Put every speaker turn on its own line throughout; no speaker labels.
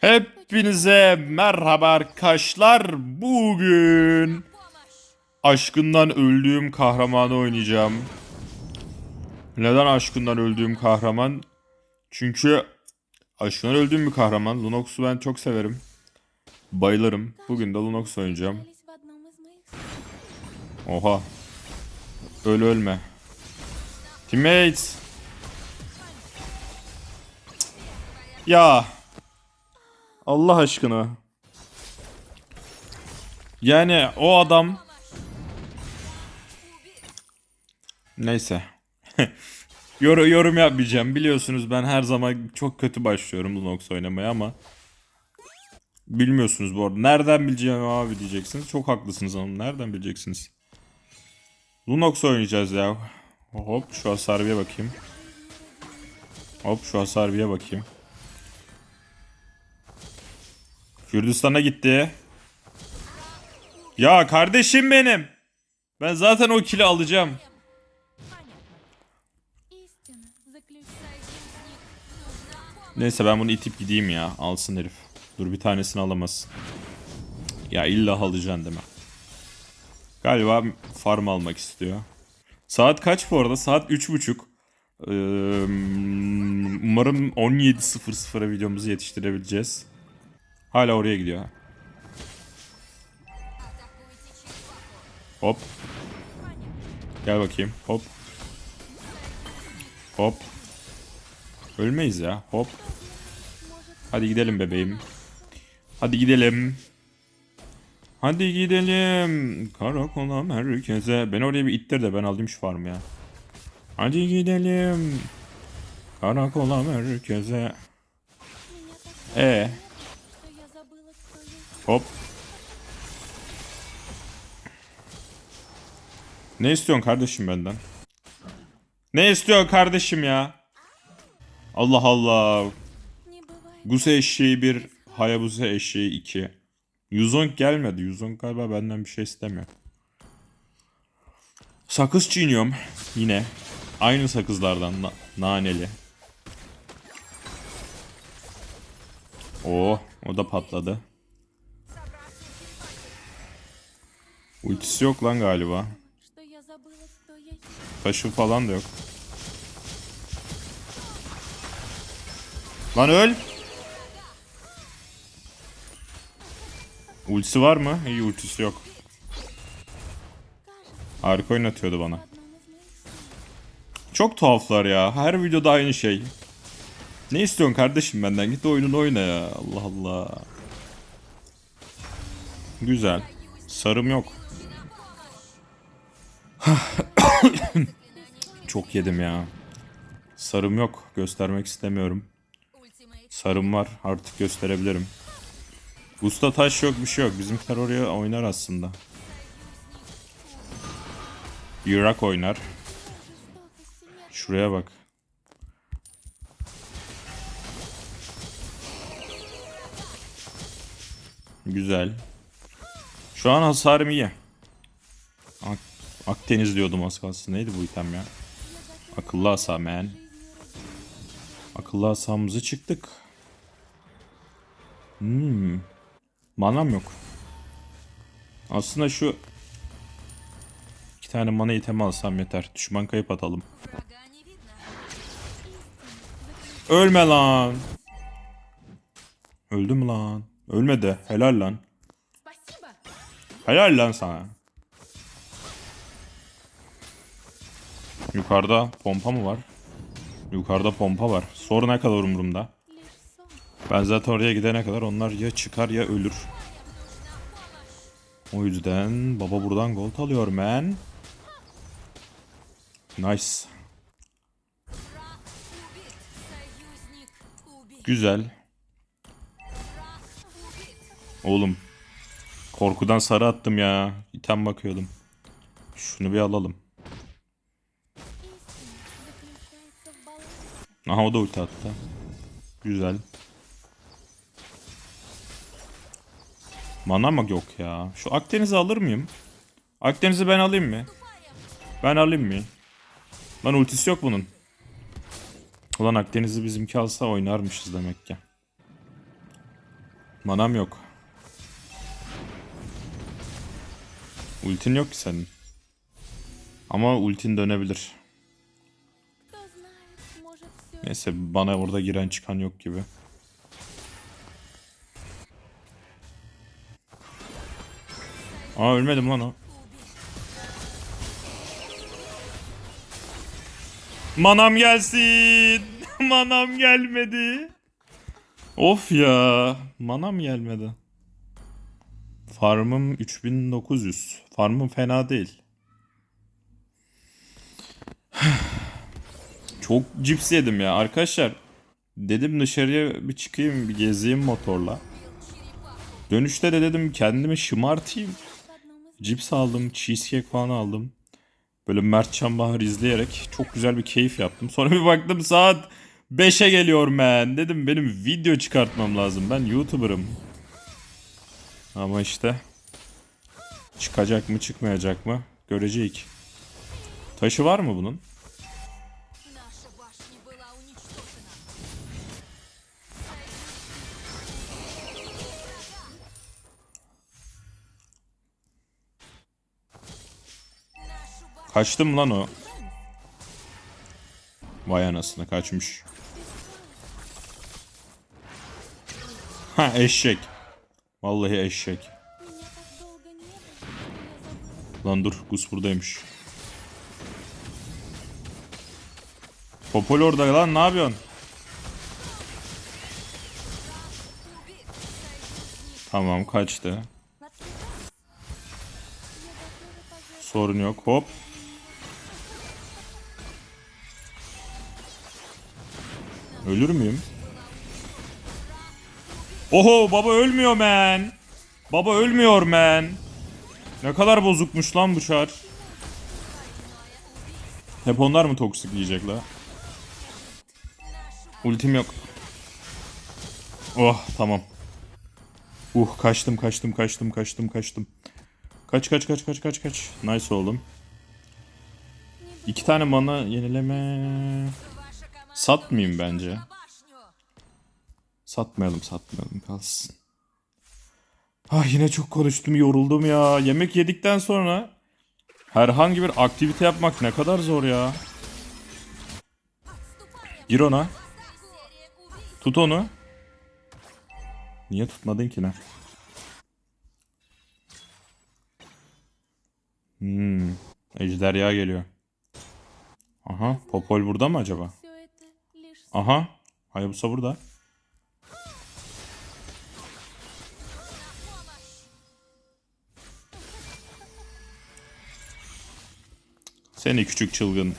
Hepinize merhaba arkadaşlar. Bugün aşkından öldüğüm kahramanı oynayacağım. Neden aşkından öldüğüm kahraman? Çünkü aşkından öldüğüm bir kahraman. Lunox'u ben çok severim. Bayılırım. Bugün de Lunox oynayacağım. Oha. Öl ölme. Teammates. Ya. Allah aşkına. Yani o adam Neyse. Yor yorum yapmayacağım. Biliyorsunuz ben her zaman çok kötü başlıyorum Lunox oynamaya ama bilmiyorsunuz bu arada. Nereden bileceğim abi diyeceksiniz. Çok haklısınız hanım. Nereden bileceksiniz? Lunox oynayacağız ya. Hop şu hasarbiye bakayım. Hop şu hasarbiye bakayım. Kürdistan'a gitti. Ya kardeşim benim. Ben zaten o kili alacağım. Neyse ben bunu itip gideyim ya. Alsın herif. Dur bir tanesini alamazsın. Ya illa alacaksın deme. Galiba farm almak istiyor. Saat kaç bu arada? Saat 3.30. Ee, umarım 17.00'a videomuzu yetiştirebileceğiz. Hala oraya gidiyor. Hop. Gel bakayım. Hop. Hop. Ölmeyiz ya. Hop. Hadi gidelim bebeğim. Hadi gidelim. Hadi gidelim. Karakola merkeze. Ben oraya bir ittir de ben alayım şu farmı ya. Hadi gidelim. Karakola merkeze. E.
Ee?
Hop. Ne istiyorsun kardeşim benden? Ne istiyorsun kardeşim ya? Allah Allah. Guse eşeği 1, Hayabusa eşeği 2. Yuzong gelmedi. Yuzong galiba benden bir şey istemiyor. Sakız çiğniyorum yine. Aynı sakızlardan na naneli. Oo, o da patladı. Ultisi yok lan galiba. Taşı falan da yok. Lan öl. Ultisi var mı? İyi ultisi yok. Harika oynatıyordu bana. Çok tuhaflar ya. Her videoda aynı şey. Ne istiyorsun kardeşim benden? Git oyununu oyna ya. Allah Allah. Güzel. Sarım yok. Çok yedim ya. Sarım yok. Göstermek istemiyorum. Sarım var. Artık gösterebilirim. Usta taş yok bir şey yok. Bizimkiler oraya oynar aslında. Irak oynar. Şuraya bak. Güzel. Şu an hasarım iyi. Akdeniz diyordum az kalsın. Neydi bu item ya? Akıllı asa man. Akıllı asamızı çıktık. Hmm. Manam yok. Aslında şu iki tane mana itemi alsam yeter. Düşman kayıp atalım. Ölme lan. Öldüm lan. Ölmedi. Helal lan. Helal lan sana. Yukarıda pompa mı var? Yukarıda pompa var. Sor ne kadar umurumda. Ben zaten oraya gidene kadar onlar ya çıkar ya ölür. O yüzden baba buradan gol alıyor men. Nice. Güzel. Oğlum. Korkudan sarı attım ya. İten bakıyordum. Şunu bir alalım. Aha o da ulti attı. Güzel. Mana mı yok ya? Şu Akdeniz'i alır mıyım? Akdeniz'i ben alayım mı? Ben alayım mı? Lan ultisi yok bunun. Ulan Akdeniz'i bizimki alsa oynarmışız demek ki. Manam yok. Ultin yok ki senin. Ama ultin dönebilir. Neyse bana orada giren çıkan yok gibi. Aa ölmedim lan o. Manam gelsin. Manam gelmedi. Of ya. Manam gelmedi. Farmım 3900. Farmım fena değil. çok cips yedim ya arkadaşlar. Dedim dışarıya bir çıkayım bir gezeyim motorla. Dönüşte de dedim kendimi şımartayım. Cips aldım, cheesecake falan aldım. Böyle Mert Çambahar izleyerek çok güzel bir keyif yaptım. Sonra bir baktım saat 5'e geliyor ben. Dedim benim video çıkartmam lazım. Ben YouTuber'ım. Ama işte çıkacak mı çıkmayacak mı göreceğiz. Taşı var mı bunun?
Kaçtı
mı lan o? Vay anasını kaçmış. Ha eşek. Vallahi eşek. Lan dur Gus buradaymış. Popol orada lan ne yapıyorsun? Tamam kaçtı. Sorun yok hop. Ölür müyüm? Oho baba ölmüyor men. Baba ölmüyor men. Ne kadar bozukmuş lan bu çar. Hep onlar mı toksik yiyecek la? Ultim yok. Oh tamam. Uh kaçtım kaçtım kaçtım kaçtım kaçtım. Kaç kaç kaç kaç kaç kaç. Nice oğlum. İki tane mana yenileme. Satmayayım bence. Satmayalım satmayalım kalsın. Ah yine çok konuştum yoruldum ya. Yemek yedikten sonra herhangi bir aktivite yapmak ne kadar zor ya. Gir ona. Tut onu. Niye tutmadın ki lan? Hmm. Ejderha geliyor. Aha. Popol burada mı acaba? Aha. Hayabusa burada. Seni küçük çılgın.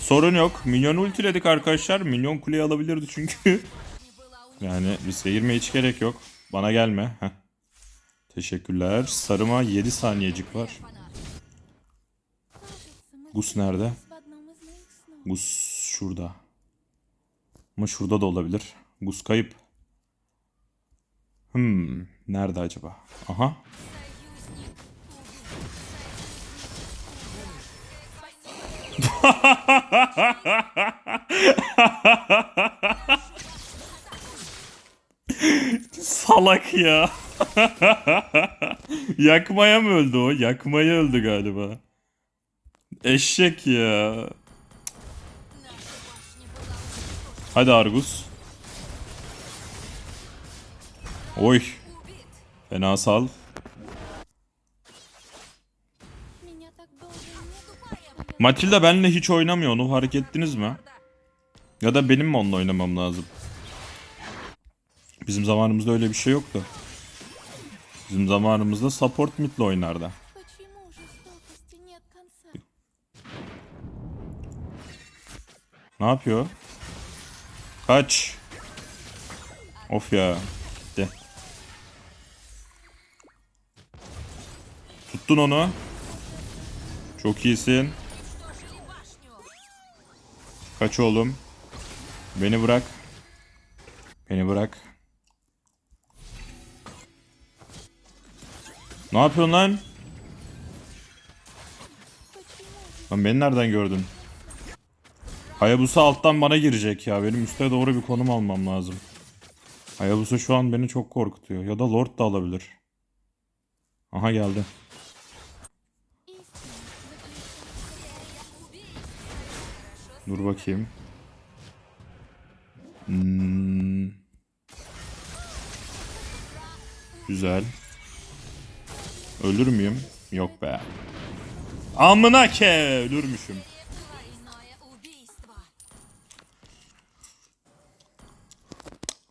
Sorun yok. Milyon ultiledik arkadaşlar. Milyon kuleyi alabilirdi çünkü. yani riske girmeye hiç gerek yok. Bana gelme. Heh. Teşekkürler. Sarıma 7 saniyecik var. Gus nerede? Gus şurada. Ama şurada da olabilir. Gus kayıp. Hmm, nerede acaba? Aha. Salak ya. Yakmaya mı öldü o? Yakmaya öldü galiba. Eşek ya. Hadi Argus. Oy. Fena sal. Matilda benle hiç oynamıyor. Onu fark ettiniz mi? Ya da benim mi onunla oynamam lazım? Bizim zamanımızda öyle bir şey yoktu. Bizim zamanımızda support midle oynardı. Ne yapıyor? Kaç. Of ya. Gitti. Tuttun onu. Çok iyisin. Kaç oğlum. Beni bırak. Beni bırak. Ne yapıyorsun lan? Lan beni nereden gördün? Hayabusa alttan bana girecek ya. Benim üste doğru bir konum almam lazım. Hayabusa şu an beni çok korkutuyor. Ya da Lord da alabilir. Aha geldi. Dur bakayım. Hmm. Güzel. Ölür müyüm? Yok be. Amına ke ölürmüşüm.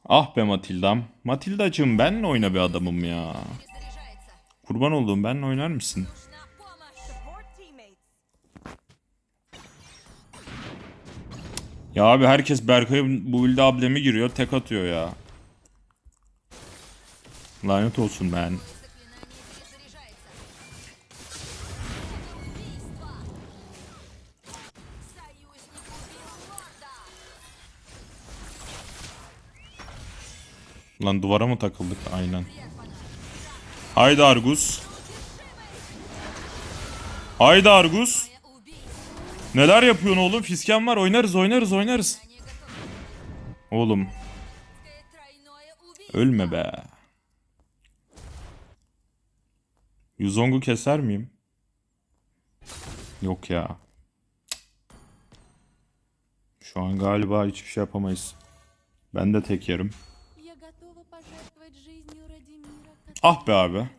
Ah be Matilda'm. Matilda'cığım benle oyna be adamım ya. Kurban olduğum benle oynar mısın? Ya abi herkes Berkay'ın bu build ablemi giriyor tek atıyor ya. Lanet olsun ben. Lan duvara mı takıldık? Aynen. Haydi Argus. Haydi Argus. Neler yapıyorsun oğlum? Fisken var. Oynarız, oynarız, oynarız. Oğlum. Ölme be. Yuzong'u keser miyim? Yok ya. Şu an galiba hiçbir şey yapamayız. Ben de tek yerim. Ah be abi.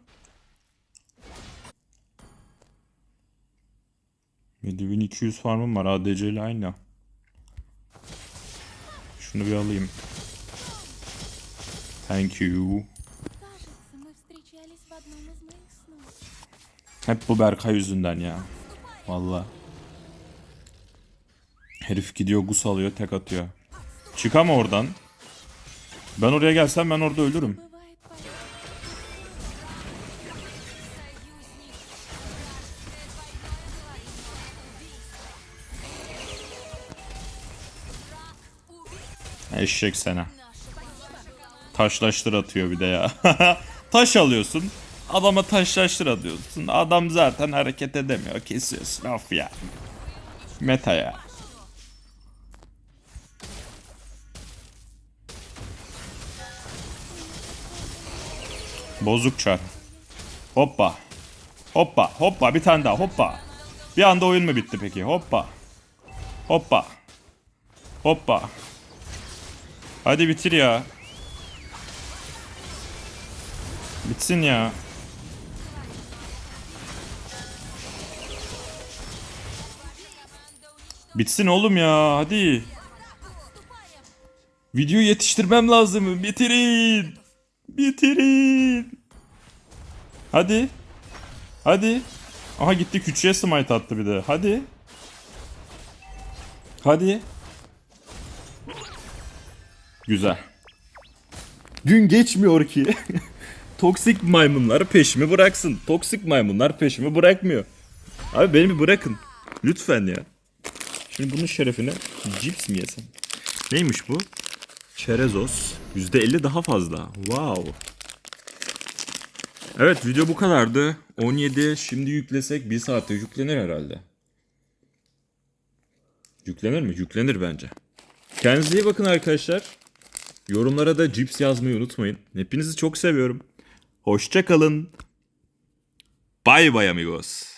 Ve 1200 farmım var. ADC ile aynı. Şunu bir alayım. Thank you. Hep bu Berkay yüzünden ya. Valla. Herif gidiyor gus alıyor tek atıyor. Çıkama oradan. Ben oraya gelsem ben orada ölürüm. Eşek sene. Taşlaştır atıyor bir de ya. Taş alıyorsun. Adama taşlaştır atıyorsun. Adam zaten hareket edemiyor. Kesiyorsun. Of ya. Meta ya. Bozuk çar. Hoppa. Hoppa. Hoppa. Bir tane daha. Hoppa. Bir anda oyun mu bitti peki? Hoppa. Hoppa. Hoppa. Hadi bitir ya. Bitsin ya. Bitsin oğlum ya hadi. Video yetiştirmem lazım. Bitirin. Bitirin. Hadi. Hadi. Aha gitti küçüğe smite attı bir de. Hadi. Hadi. Güzel. Gün geçmiyor ki. Toksik maymunlar peşimi bıraksın. Toksik maymunlar peşimi bırakmıyor. Abi beni bir bırakın. Lütfen ya. Şimdi bunun şerefine cips mi yesem? Neymiş bu? Çerezos. %50 daha fazla. Wow. Evet video bu kadardı. 17 şimdi yüklesek 1 saatte yüklenir herhalde. Yüklenir mi? Yüklenir bence. Kendinize iyi bakın arkadaşlar. Yorumlara da cips yazmayı unutmayın. Hepinizi çok seviyorum. Hoşça kalın. Bye bye amigos.